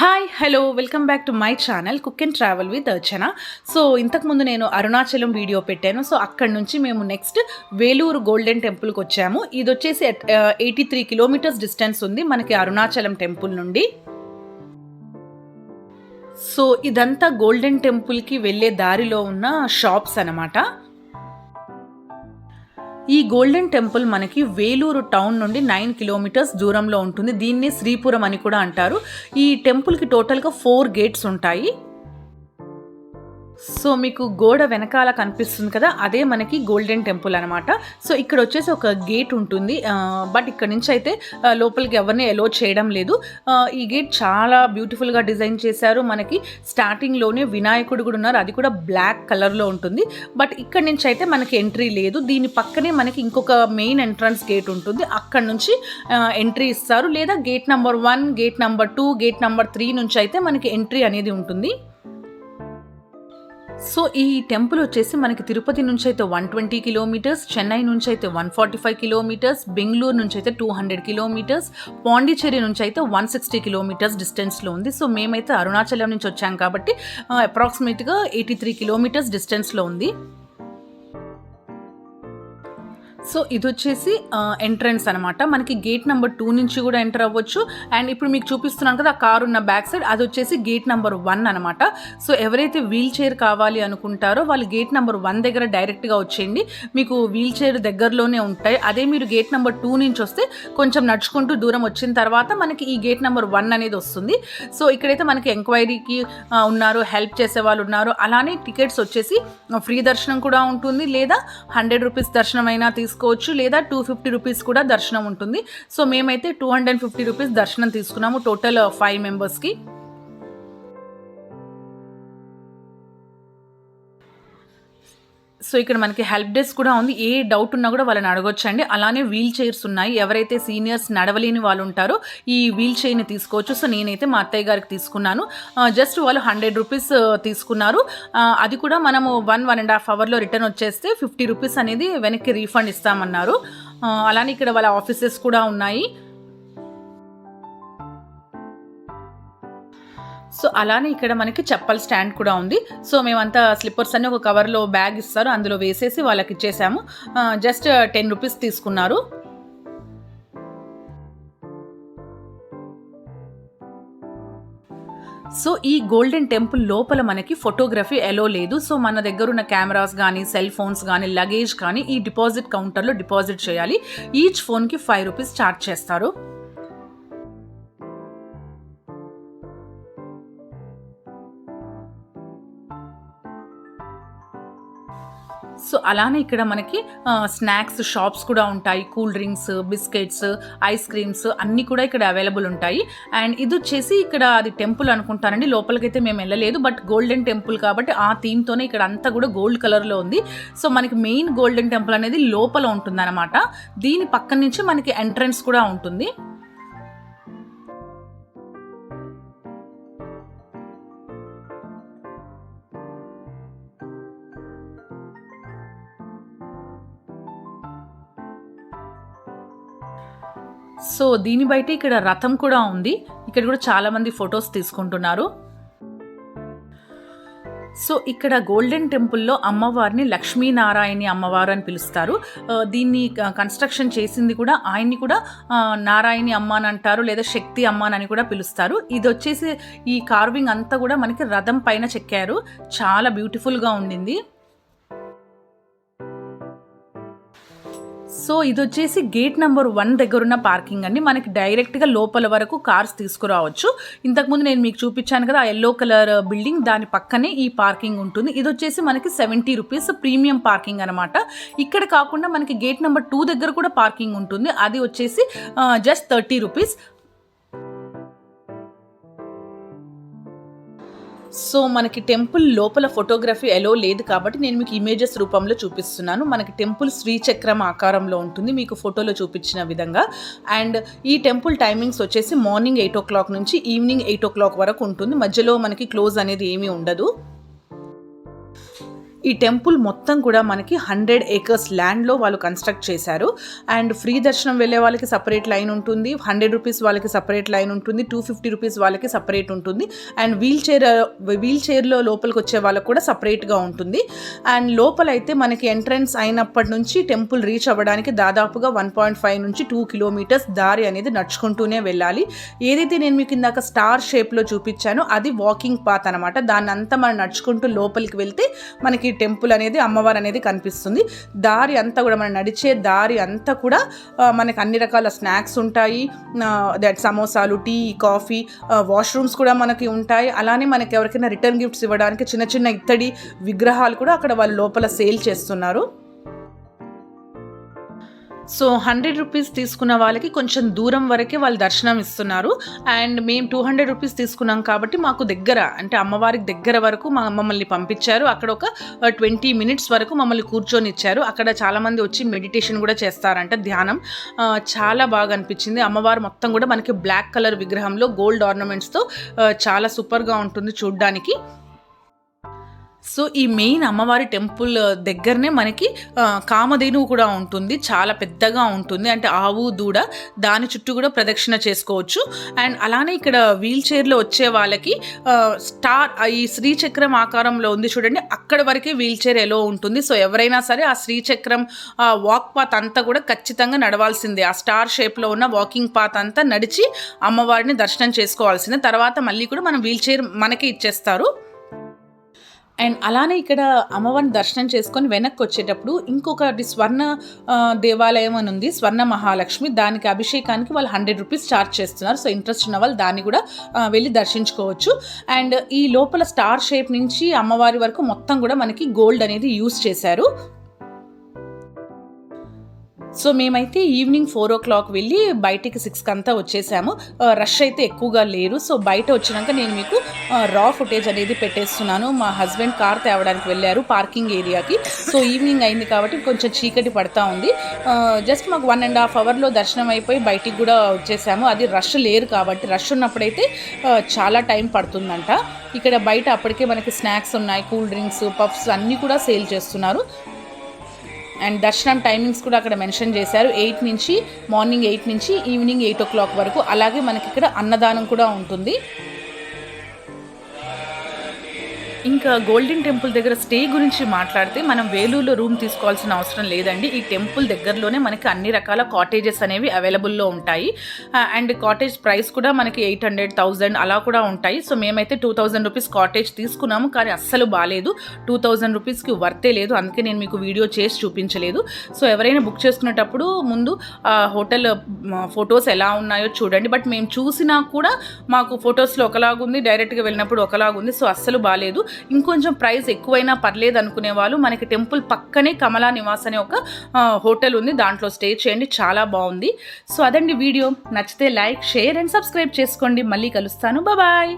Hi hello welcome back to my channel cook and travel with Archana so ఇంతకుముందు నేను Arunachalam video పెట్టాను. So అక్కడ నుంచి మేము నెక్స్ట్ వేలూరు గోల్డెన్ టెంపుల్కి వచ్చాము. ఇది వచ్చేసి ఎయిటీ త్రీ కిలోమీటర్స్ డిస్టెన్స్ ఉంది మనకి అరుణాచలం టెంపుల్ నుండి. సో ఇదంతా గోల్డెన్ టెంపుల్కి వెళ్ళే దారిలో ఉన్న షాప్స్ అనమాట ఈ గోల్డెన్ టెంపుల్ మనకి వేలూరు టౌన్ నుండి నైన్ కిలోమీటర్స్ దూరంలో ఉంటుంది. దీన్ని శ్రీపురం అని కూడా అంటారు. ఈ టెంపుల్కి టోటల్గా ఫోర్ గేట్స్ ఉంటాయి. సో మీకు గోడ వెనకాల కనిపిస్తుంది కదా అదే మనకి గోల్డెన్ టెంపుల్ అనమాట సో ఇక్కడ వచ్చేసి ఒక గేట్ ఉంటుంది. బట్ ఇక్కడ నుంచి అయితే లోపలికి ఎవరిని ఎలో చేయడం లేదు. ఈ గేట్ చాలా బ్యూటిఫుల్గా డిజైన్ చేశారు. మనకి స్టార్టింగ్లోనే వినాయకుడు కూడా ఉన్నారు. అది కూడా బ్లాక్ కలర్లో ఉంటుంది. బట్ ఇక్కడ నుంచి అయితే మనకి ఎంట్రీ లేదు. దీని పక్కనే మనకి ఇంకొక మెయిన్ ఎంట్రన్స్ గేట్ ఉంటుంది. అక్కడ నుంచి ఎంట్రీ ఇస్తారు. లేదా gate number one gate number two gate number three నుంచి అయితే మనకి ఎంట్రీ అనేది ఉంటుంది. సో ఈ టెంపుల్ వచ్చేసి మనకి తిరుపతి నుంచి అయితే వన్ ట్వంటీ కిలోమీటర్స్ చెన్నై నుంచి అయితే one forty five kilometres Bengaluru నుంచి అయితే టూ హండ్రెడ్ కిలోమీటర్స్ పాండిచ్చేరి నుంచి అయితే వన్ సిక్స్టీ కిలోమీటర్స్ డిస్టెన్స్లో ఉంది. సో మేమైతే అరుణాచలం నుంచి వచ్చాం కాబట్టి అప్రాక్సిమేట్గా ఎయిటీ త్రీ కిలోమీటర్స్ డిస్టెన్స్లో ఉంది. సో ఇది వచ్చేసి ఎంట్రన్స్ అనమాట. మనకి గేట్ నెంబర్ టూ నుంచి కూడా ఎంటర్ అవ్వచ్చు. అండ్ ఇప్పుడు మీకు చూపిస్తున్నాను కదా ఆ కార్ ఉన్న బ్యాక్ సైడ్ అది వచ్చేసి గేట్ నెంబర్ వన్ అనమాట. సో ఎవరైతే వీల్ చైర్ కావాలి అనుకుంటారో వాళ్ళు గేట్ నెంబర్ వన్ దగ్గర డైరెక్ట్గా వచ్చేయండి. మీకు వీల్ చైర్ దగ్గరలోనే ఉంటాయి. అదే మీరు గేట్ నెంబర్ టూ నుంచి వస్తే కొంచెం నడుచుకుంటూ దూరం వచ్చిన తర్వాత మనకి ఈ గేట్ నెంబర్ వన్ అనేది వస్తుంది. సో ఇక్కడైతే మనకి ఎంక్వైరీకి ఉన్నారు హెల్ప్ చేసే వాళ్ళు ఉన్నారు. అలానే టికెట్స్ వచ్చేసి ఫ్రీ దర్శనం కూడా ఉంటుంది. లేదా హండ్రెడ్ రూపీస్ దర్శనం అయినా తీసుకోవచ్చు లేదా టూ ఫిఫ్టీ రూపీస్ కూడా దర్శనం ఉంటుంది. సో మేమైతే టూ హండ్రెడ్ ఫిఫ్టీ రూపీస్ దర్శనం తీసుకున్నాము టోటల్ uh, ఫైవ్ మెంబర్స్కి సో ఇక్కడ మనకి హెల్ప్ డెస్క్ కూడా ఉంది. ఏ డౌట్ ఉన్నా కూడా వాళ్ళని అడగొచ్చండి. అలానే వీల్ చైర్స్ ఉన్నాయి. ఎవరైతే సీనియర్స్ నడవలేని వాళ్ళు ఉంటారో ఈ వీల్ చైర్ని తీసుకోవచ్చు. సో నేనైతే మా అత్తయ్య గారికి తీసుకున్నాను. జస్ట్ వాళ్ళు హండ్రెడ్ రూపీస్ తీసుకున్నారు. అది కూడా మనము వన్ వన్ అండ్ హాఫ్ అవర్లో రిటర్న్ వచ్చేస్తే ఫిఫ్టీ రూపీస్ అనేది వెనక్కి రీఫండ్ ఇస్తామన్నారు. అలానే ఇక్కడ వాళ్ళ ఆఫీసెస్ కూడా ఉన్నాయి. సో అలానే ఇక్కడ మనకి చెప్పల్ స్టాండ్ కూడా ఉంది. సో మేమంతా స్లిప్పర్స్ అన్ని ఒక కవర్లో బ్యాగ్ ఇస్తారు. అందులో వేసేసి వాళ్ళకి ఇచ్చేసాము. జస్ట్ టెన్ రూపీస్ తీసుకున్నారు. సో ఈ గోల్డెన్ టెంపుల్ లోపల మనకి ఫోటోగ్రఫీ ఎలో లేదు. సో మన దగ్గర ఉన్న కెమెరాస్ కానీ సెల్ ఫోన్స్ కానీ లగేజ్ కానీ ఈ డిపాజిట్ కౌంటర్లో డిపాజిట్ చేయాలి. ఈచ్ ఫోన్కి ఫైవ్ రూపీస్ ఛార్జ్ చేస్తారు. సో అలానే ఇక్కడ మనకి స్నాక్స్ షాప్స్ కూడా ఉంటాయి. Cool drinks biscuits ice creams అన్నీ కూడా ఇక్కడ అవైలబుల్ ఉంటాయి. అండ్ ఇది వచ్చేసి ఇక్కడ అది టెంపుల్ అనుకుంటానండి. లోపలికైతే మేము వెళ్ళలేదు. బట్ గోల్డెన్ టెంపుల్ కాబట్టి ఆ థీమ్తోనే ఇక్కడ అంతా కూడా గోల్డ్ కలర్లో ఉంది. సో మనకి మెయిన్ గోల్డెన్ టెంపుల్ అనేది లోపల ఉంటుందన్నమాట. దీని పక్కన నుంచి మనకి ఎంట్రన్స్ కూడా ఉంటుంది. సో దీని బయట ఇక్కడ రథం కూడా ఉంది. ఇక్కడ కూడా చాలా మంది ఫొటోస్ తీసుకుంటున్నారు. సో ఇక్కడ గోల్డెన్ టెంపుల్లో అమ్మవారిని లక్ష్మీనారాయణి అమ్మవారు అని పిలుస్తారు. దీన్ని కన్స్ట్రక్షన్ చేసింది కూడా ఆయన్ని కూడా నారాయణి అమ్మ అని అంటారు లేదా శక్తి అమ్మ అని కూడా పిలుస్తారు. ఇది వచ్చేసి ఈ కార్వింగ్ అంతా కూడా మనకి రథం పైన చెక్కారు. చాలా బ్యూటిఫుల్గా ఉండింది. సో ఇది వచ్చేసి గేట్ నెంబర్ వన్ దగ్గర ఉన్న పార్కింగ్ అండి. మనకి డైరెక్ట్గా లోపల వరకు కార్స్ తీసుకురావచ్చు. ఇంతకుముందు నేను మీకు చూపించాను కదా ఆ ఎల్లో కలర్ బిల్డింగ్ దాని పక్కనే ఈ పార్కింగ్ ఉంటుంది. ఇది వచ్చేసి మనకి సెవెంటీ రూపీస్ ప్రీమియం పార్కింగ్ అనమాట ఇక్కడ కాకుండా మనకి గేట్ నెంబర్ టూ దగ్గర కూడా పార్కింగ్ ఉంటుంది. అది వచ్చేసి జస్ట్ థర్టీ రూపీస్. సో మనకి టెంపుల్ లోపల ఫోటోగ్రఫీ ఎలో లేదు కాబట్టి నేను మీకు ఇమేజెస్ రూపంలో చూపిస్తున్నాను. మనకి టెంపుల్ శ్రీచక్రం ఆకారంలో ఉంటుంది. మీకు ఫోటోలో చూపించిన విధంగా. అండ్ ఈ టెంపుల్ టైమింగ్స్ వచ్చేసి మార్నింగ్ ఎయిట్ ఓ క్లాక్ నుంచి ఈవినింగ్ ఎయిట్ ఓ క్లాక్ వరకు ఉంటుంది. మధ్యలో మనకి క్లోజ్ అనేది ఏమీ ఉండదు. ఈ టెంపుల్ మొత్తం కూడా మనకి హండ్రెడ్ ఏకర్స్ ల్యాండ్లో వాళ్ళు కన్స్ట్రక్ట్ చేశారు. అండ్ ఫ్రీ దర్శనం వెళ్ళే వాళ్ళకి సపరేట్ లైన్ ఉంటుంది. హండ్రెడ్ రూపీస్ వాళ్ళకి సపరేట్ లైన్ ఉంటుంది. టూ ఫిఫ్టీ రూపీస్ వాళ్ళకి సపరేట్ ఉంటుంది. అండ్ వీల్ చైర్ వీల్ చైర్లో లోపలికి వచ్చే వాళ్ళకి కూడా సపరేట్గా ఉంటుంది. అండ్ లోపల అయితే మనకి ఎంట్రన్స్ అయినప్పటి నుంచి టెంపుల్ రీచ్ అవ్వడానికి దాదాపుగా వన్ పాయింట్ ఫైవ్ నుంచి టూ కిలోమీటర్స్ దారి అనేది నడుచుకుంటూనే వెళ్ళాలి. ఏదైతే నేను మీకు ఇందాక స్టార్ షేప్లో చూపించానో అది వాకింగ్ పాత్ అనమాట దాన్ని అంతా మనం నడుచుకుంటూ లోపలికి వెళ్తే మనకి టెంపుల్ అనేది అమ్మవారు అనేది కనిపిస్తుంది. దారి అంతా కూడా మనం నడిచే దారి అంతా కూడా మనకు మనకి అన్ని రకాల స్నాక్స్ ఉంటాయి. దట్ సమోసాలు టీ కాఫీ వాష్రూమ్స్ కూడా మనకి ఉంటాయి. అలానే మనకి ఎవరికైనా రిటర్న్ గిఫ్ట్స్ ఇవ్వడానికి చిన్న చిన్న ఇత్తడి విగ్రహాలు కూడా అక్కడ వాళ్ళు లోపల సేల్ చేస్తున్నారు. సో హండ్రెడ్ రూపీస్ తీసుకున్న వాళ్ళకి కొంచెం దూరం వరకే వాళ్ళు దర్శనం ఇస్తున్నారు. అండ్ మేము టూ హండ్రెడ్ రూపీస్ తీసుకున్నాం కాబట్టి మాకు దగ్గర అంటే అమ్మవారికి దగ్గర వరకు మా మమ్మల్ని పంపించారు. అక్కడ ఒక ట్వంటీ మినిట్స్ వరకు మమ్మల్ని కూర్చొని ఇచ్చారు అక్కడ చాలామంది వచ్చి మెడిటేషన్ కూడా చేస్తారంట ధ్యానం. చాలా బాగా అనిపించింది. అమ్మవారు మొత్తం కూడా మనకి బ్లాక్ కలర్ విగ్రహంలో గోల్డ్ ఆర్నమెంట్స్తో చాలా సూపర్గా ఉంటుంది చూడ్డానికి. సో ఈ మెయిన్ అమ్మవారి టెంపుల్ దగ్గరనే మనకి కామధేనువు కూడా ఉంటుంది. చాలా పెద్దగా ఉంటుంది. అంటే ఆవు దూడ దాని చుట్టూ కూడా ప్రదక్షిణ చేసుకోవచ్చు. అండ్ అలానే ఇక్కడ వీల్ చైర్లో వచ్చే వాళ్ళకి స్టార్ ఈ శ్రీచక్రం ఆకారంలో ఉంది చూడండి. అక్కడ వరకే వీల్ చైర్ ఎలో ఉంటుంది. సో ఎవరైనా సరే ఆ శ్రీచక్రం ఆ వాక్ పాత్ అంతా కూడా ఖచ్చితంగా నడవాల్సిందే. ఆ స్టార్ షేప్లో ఉన్న వాకింగ్ పాత్ అంతా నడిచి అమ్మవారిని దర్శనం చేసుకోవాల్సిందే. తర్వాత మళ్ళీ కూడా మనం వీల్ చైర్ మనకే ఇచ్చేస్తారు. అండ్ అలానే ఇక్కడ అమ్మవారిని దర్శనం చేసుకొని వెనక్కి వచ్చేటప్పుడు ఇంకొకటి స్వర్ణ దేవాలయం అని ఉంది స్వర్ణ మహాలక్ష్మి. దానికి అభిషేకానికి వాళ్ళు హండ్రెడ్ రూపీస్ ఛార్జ్ చేస్తున్నారు. సో ఇంట్రెస్ట్ ఉన్న వాళ్ళు దాన్ని కూడా వెళ్ళి దర్శించుకోవచ్చు. అండ్ ఈ లోపల స్టార్ షేప్ నుంచి అమ్మవారి వరకు మొత్తం కూడా మనకి గోల్డ్ అనేది యూస్ చేశారు. సో మేమైతే ఈవినింగ్ ఫోర్ ఓ క్లాక్ వెళ్ళి బయటికి సిక్స్కి అంతా వచ్చేసాము రష్ అయితే ఎక్కువగా లేరు. సో బయట వచ్చినాక నేను మీకు రా ఫుటేజ్ అనేది పెట్టేస్తున్నాను. మా హస్బెండ్ కార్ తేవడానికి వెళ్ళారు పార్కింగ్ ఏరియాకి. సో ఈవినింగ్ అయింది కాబట్టి కొంచెం చీకటి పడతా ఉంది. జస్ట్ మాకు వన్ అండ్ హాఫ్ అవర్లో దర్శనం అయిపోయి బయటికి కూడా వచ్చేసాము. అది రష్ లేరు కాబట్టి రష్ ఉన్నప్పుడైతే చాలా టైం పడుతుందంట. ఇక్కడ బయట అప్పటికే మనకి స్నాక్స్ ఉన్నాయి కూల్ డ్రింక్స్ పఫ్స్ అన్నీ కూడా సేల్ చేస్తున్నారు. అండ్ దర్శనం టైమింగ్స్ కూడా అక్కడ మెన్షన్ చేశారు. ఎయిట్ నుంచి మార్నింగ్ ఎయిట్ నుంచి ఈవినింగ్ ఎయిట్ ఓ క్లాక్ వరకు. అలాగే మనకి ఇక్కడ అన్నదానం కూడా ఉంటుంది. ఇంకా గోల్డెన్ టెంపుల్ దగ్గర స్టే గురించి మాట్లాడితే మనం వేలూరులో రూమ్ తీసుకోవాల్సిన అవసరం లేదండి. ఈ టెంపుల్ దగ్గరలోనే మనకి అన్ని రకాల కాటేజెస్ అనేవి అవైలబుల్లో ఉంటాయి. అండ్ కాటేజ్ ప్రైస్ కూడా మనకి ఎయిట్ హండ్రెడ్ థౌజండ్ అలా కూడా ఉంటాయి. సో మేమైతే టూ థౌజండ్ రూపీస్ కాటేజ్ తీసుకున్నాము కానీ అస్సలు బాగాలేదు. టూ థౌజండ్ రూపీస్కి వర్తే లేదు. అందుకే నేను మీకు వీడియో చేసి చూపించలేదు. సో ఎవరైనా బుక్ చేసుకునేటప్పుడు ముందు హోటల్ ఫొటోస్ ఎలా ఉన్నాయో చూడండి. బట్ మేము చూసినా కూడా మాకు ఫొటోస్లో ఒకలాగుంది డైరెక్ట్గా వెళ్ళినప్పుడు ఒకలాగుంది. సో అస్సలు బాగాలేదు. ఇంకొంచెం ప్రైస్ ఎక్కువైనా పర్లేదు అనుకునే వాళ్ళు మనకి టెంపుల్ పక్కనే కమలా నివాస్ అనే ఒక హోటల్ ఉంది. దాంట్లో స్టే చేయండి. చాలా బాగుంది. సో అదండి వీడియో. నచ్చితే లైక్ షేర్ అండ్ సబ్స్క్రైబ్ చేసుకోండి. మళ్ళీ కలుస్తాను. బాయ్.